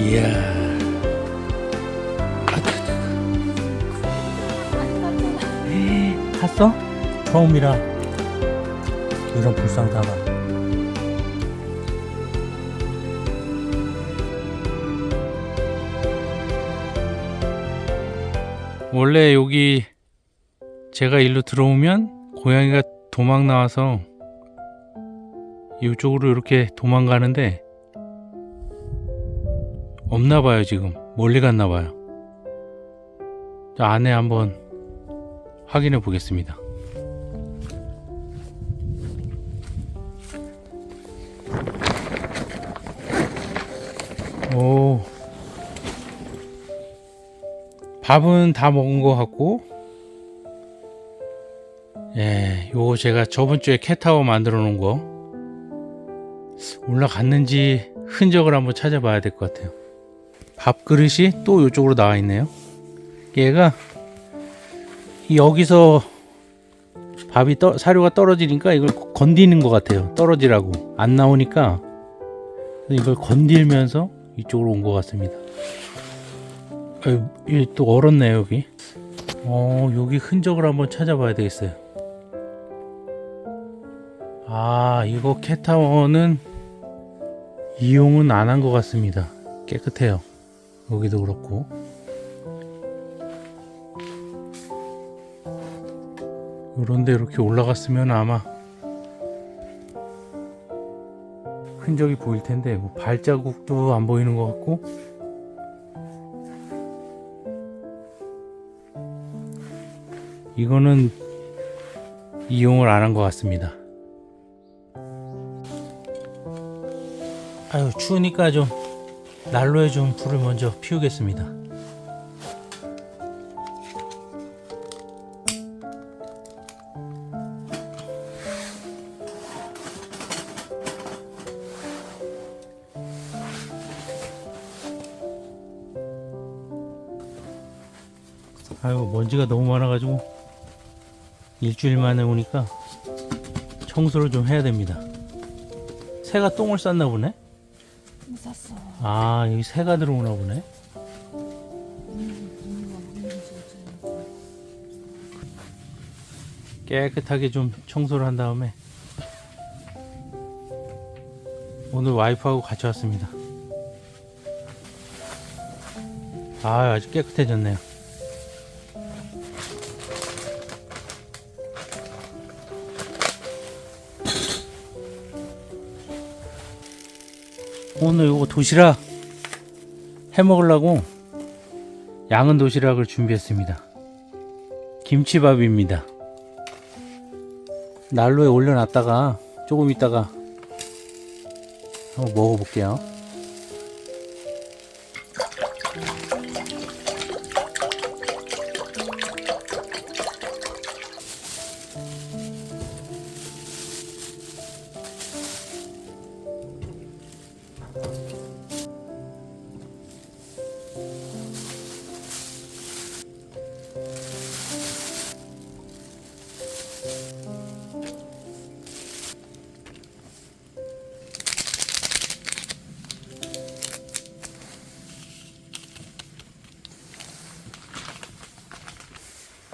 이야. 갔어? 처음이라 이런 불상사가 원래 여기 제가 일로 들어오면 고양이가 도망 나와서 이쪽으로 이렇게 도망가는데 없나 봐요 지금. 멀리 갔나 봐요. 저 안에 한번 확인해 보겠습니다. 오. 밥은 다 먹은 것 같고 예 요거 제가 저번 주에 캣타워 만들어 놓은 거. 올라갔는지 흔적을 한번 찾아봐야 될 것 같아요. 밥그릇이 또 이쪽으로 나와 있네요. 얘가 여기서 밥이 떠, 사료가 떨어지니까 이걸 건디는 것 같아요. 떨어지라고 안 나오니까 이걸 건들면서 이쪽으로 온 것 같습니다. 아유, 이또 얼었네요 여기. 어 여기 흔적을 한번 찾아봐야 되겠어요. 아 이거 캣타워는 이용은 안 한 것 같습니다. 깨끗해요. 여기도 그렇고. 요런데 이렇게 올라갔으면 아마 흔적이 보일 텐데 뭐 발자국도 안 보이는 것 같고 이거는 이용을 안 한 것 같습니다. 아유 추우니까 좀 난로에 좀 불을 먼저 피우겠습니다. 아유 먼지가 너무 많아가지고 일주일 만에 오니까 청소를 좀 해야 됩니다. 새가 똥을 쌌나 보네. 아 여기 새가 들어오나 보네. 깨끗하게 좀 청소를 한 다음에 오늘 와이프하고 같이 왔습니다. 아 아주 깨끗해졌네요. 오늘 요거 도시락 해 먹으려고 양은 도시락을 준비했습니다. 김치밥입니다. 난로에 올려놨다가 조금 있다가 한번 먹어볼게요.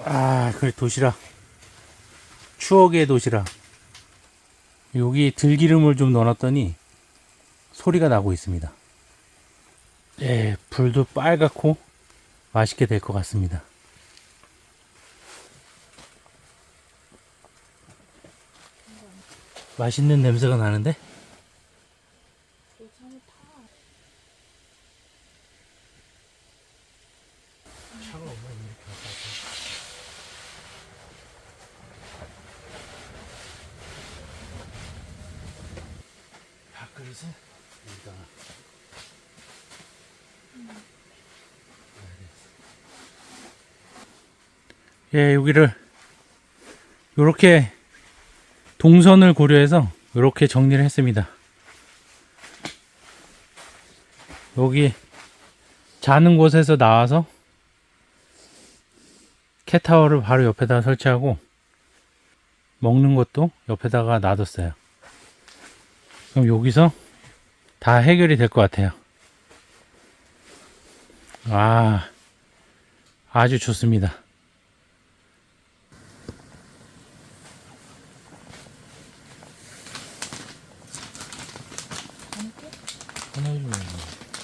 아, 그래 도시락. 추억의 도시락. 여기 들기름을 좀 넣어놨더니 소리가 나고 있습니다. 예, 불도 빨갛고 맛있게 될 것 같습니다. 맛있는 냄새가 나는데? 밥그릇은 여기다가 예, 여기를 이렇게 동선을 고려해서 이렇게 정리를 했습니다. 여기 자는 곳에서 나와서 캣타워를 바로 옆에다 설치하고 먹는 것도 옆에다가 놔뒀어요. 그럼 여기서 다 해결이 될 것 같아요. 아, 아주 좋습니다.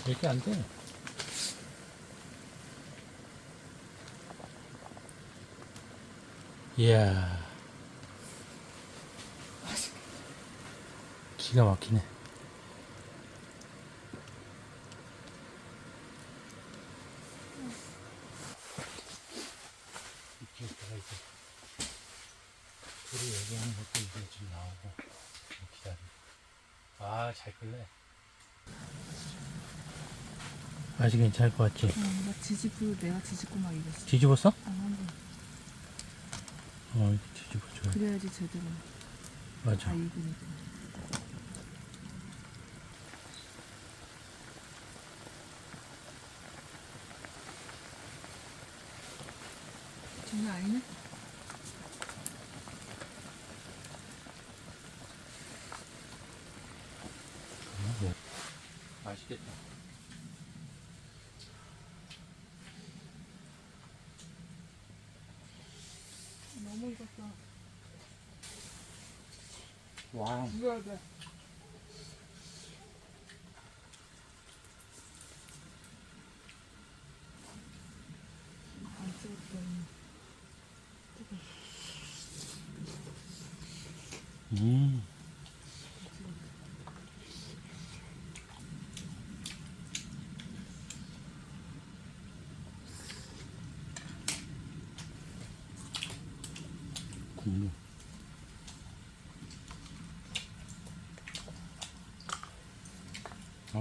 이렇게 안 돼. 이야. 기가 막히네. 이렇게 있다가 이제 둘이 얘기하는 것도 이제 지금 나오고 좀 기다려. 아, 잘 끌래. 아직 괜찮을 것 같지? 어, 나 지지부 내가 지지고 막 이랬어. 뒤집었어? 아, 한번 어, 이렇게 뒤집어줘야 그래야지 제대로 맞아. 다 익으니까. 장난 아니네? 맛있겠다. 너무 익었다. 와, 누가 돼? 음.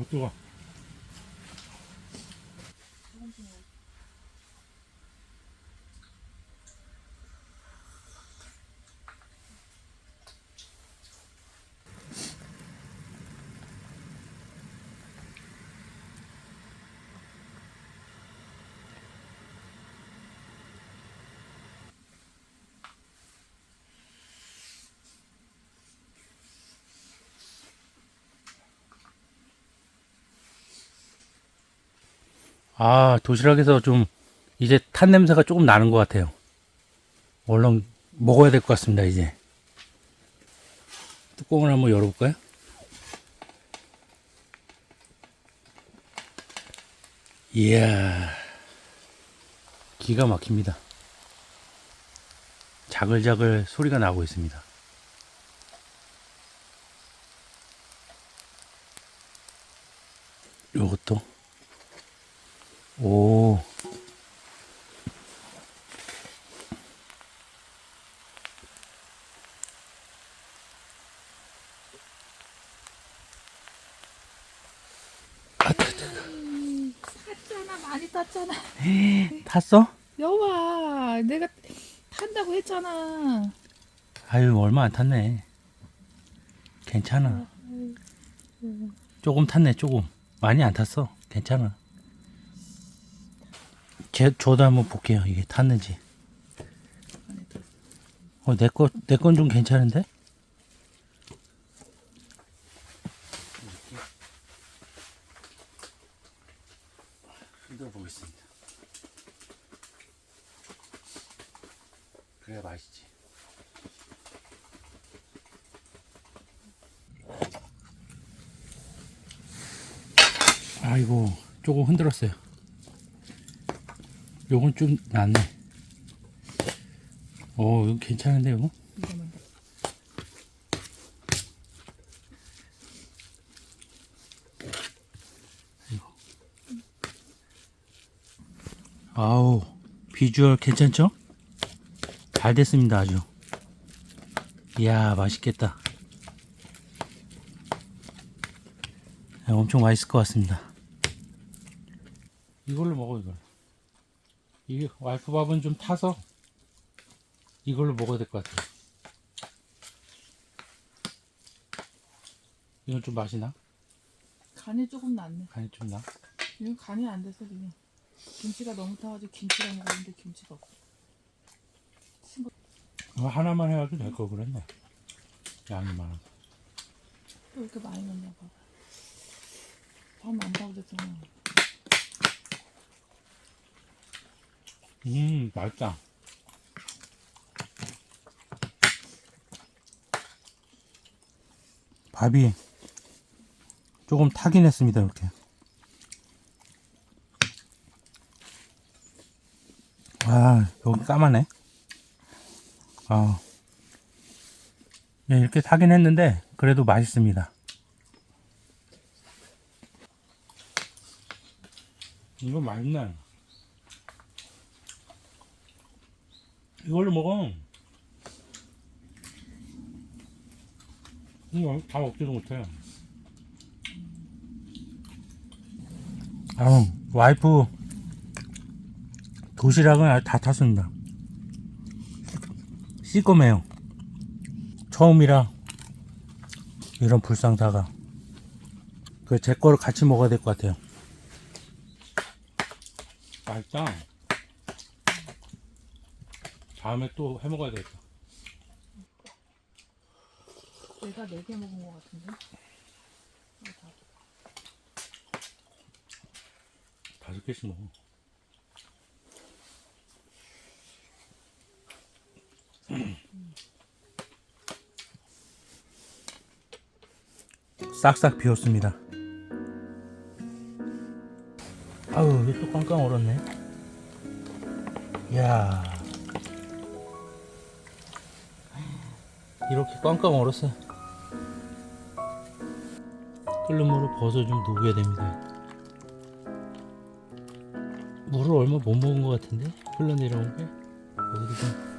아, 뜨거. 아, 도시락에서 좀 이제 탄 냄새가 조금 나는 것 같아요. 얼른 먹어야 될 것 같습니다, 이제. 뚜껑을 한번 열어볼까요? 이야, 기가 막힙니다. 자글자글 소리가 나고 있습니다. 요것도 오. 아, 타- 탔잖아 많이 탔잖아. 탔어? 여봐 내가 탄다고 했잖아. 아유, 얼마 안 탔네. 괜찮아. 조금 탔네, 조금. 많이 안 탔어. 괜찮아. 제, 저도 한번 볼게요. 이게 탔는지. 어, 내 거, 내 건 좀 괜찮은데? 흔들어 보겠습니다. 그래야 맛있지. 아이고, 조금 흔들었어요. 요건 좀 낫네. 어, 이거 괜찮은데, 이거? 이거만 돼. 아우 비주얼 괜찮죠? 잘 됐습니다 아주 이야 맛있겠다 네, 엄청 맛있을 것 같습니다 이걸로 먹어 이걸 이게 와이프 밥은 좀 타서 이걸로 먹어야 될 것 같아요 이건 좀 맛이 나? 간이 조금 낫네. 간이 좀 나? 이건 간이 안 돼서 그냥 김치가 너무 타가지고 김치랑 먹었는데 김치가 없어. 이거 하나만 해가지고 될걸 그랬네 양이 많아서 또 이렇게 많이 넣나 봐. 밥 많다고 그랬잖아. 음, 맛있다. 밥이 조금 타긴 했습니다, 이렇게. 와, 여기 까마네. 아. 네, 이렇게 타긴 했는데, 그래도 맛있습니다. 이거 맛있네. 이걸로 먹어. 이거 다 먹지도 못해. 아, 와이프 도시락은 아주 다 탔습니다. 시꺼매요. 처음이라 이런 불상사가. 그 제 거를 같이 먹어야 될 것 같아요. 맛있다. 다음에 또 해 먹어야 되겠다. 내가 네개 먹은 것 같은데. 다섯 개씩 먹어. 싹싹 비웠습니다. 아우, 또 꽝꽝 얼었네. 이야. 이렇게 꽝꽝 얼었어요. 끓는 물을 벗어 좀 녹여야 됩니다. 물을 얼마 못 먹은 것 같은데 흘러내려온 게 여기도 좀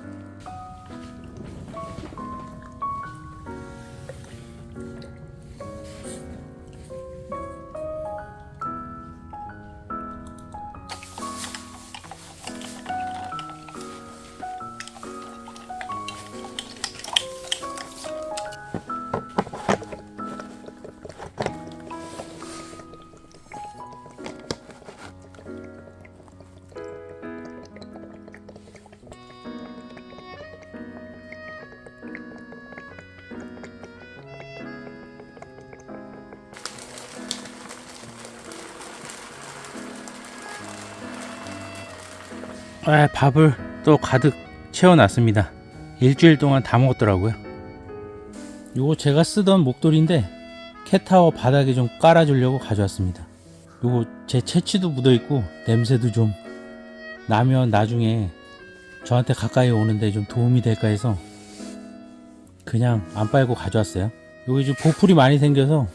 밥을 또 가득 채워놨습니다. 일주일 동안 다 먹었더라고요. 요거 제가 쓰던 목도리인데 캣타워 바닥에 좀 깔아주려고 가져왔습니다. 요거 제 채취도 묻어있고 냄새도 좀 나면 나중에 저한테 가까이 오는데 좀 도움이 될까 해서 그냥 안 빨고 가져왔어요. 여기 좀 보풀이 많이 생겨서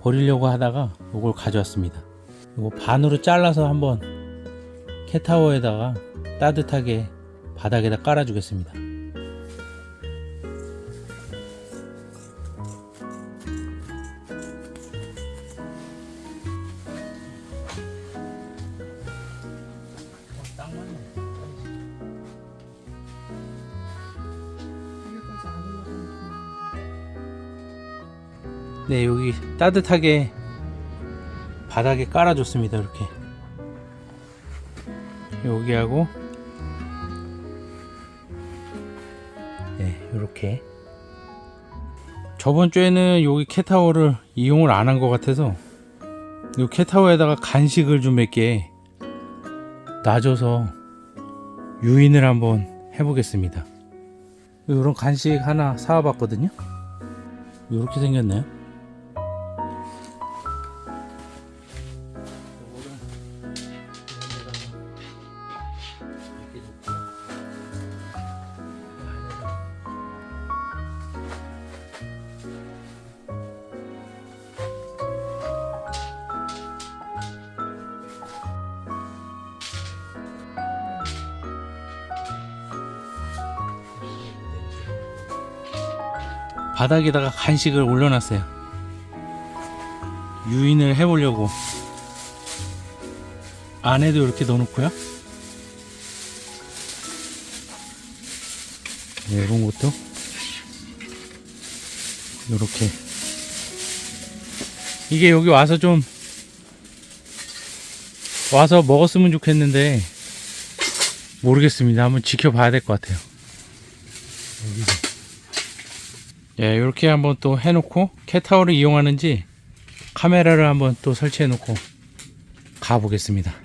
버리려고 하다가 요걸 가져왔습니다. 요거 반으로 잘라서 한번 캣타워에다가 따뜻하게 바닥에다 깔아주겠습니다. 네, 여기 따뜻하게 바닥에 깔아줬습니다. 이렇게 여기하고 네, 이렇게 저번 주에는 여기 캣타워를 이용을 안 한 것 같아서 이 캣타워에다가 간식을 좀 몇 개 놔줘서 유인을 한번 해보겠습니다. 이런 간식 하나 사와봤거든요. 이렇게 생겼네요. 바닥에다가 간식을 올려놨어요. 유인을 해보려고. 안에도 이렇게 넣어놓고요. 네, 이런 것도 이렇게. 이게 여기 와서 좀 와서 먹었으면 좋겠는데 모르겠습니다. 한번 지켜봐야 될 것 같아요. 예, 이렇게 한번 또 해놓고 캣타워를 이용하는지 카메라를 한번 또 설치해 놓고 가보겠습니다.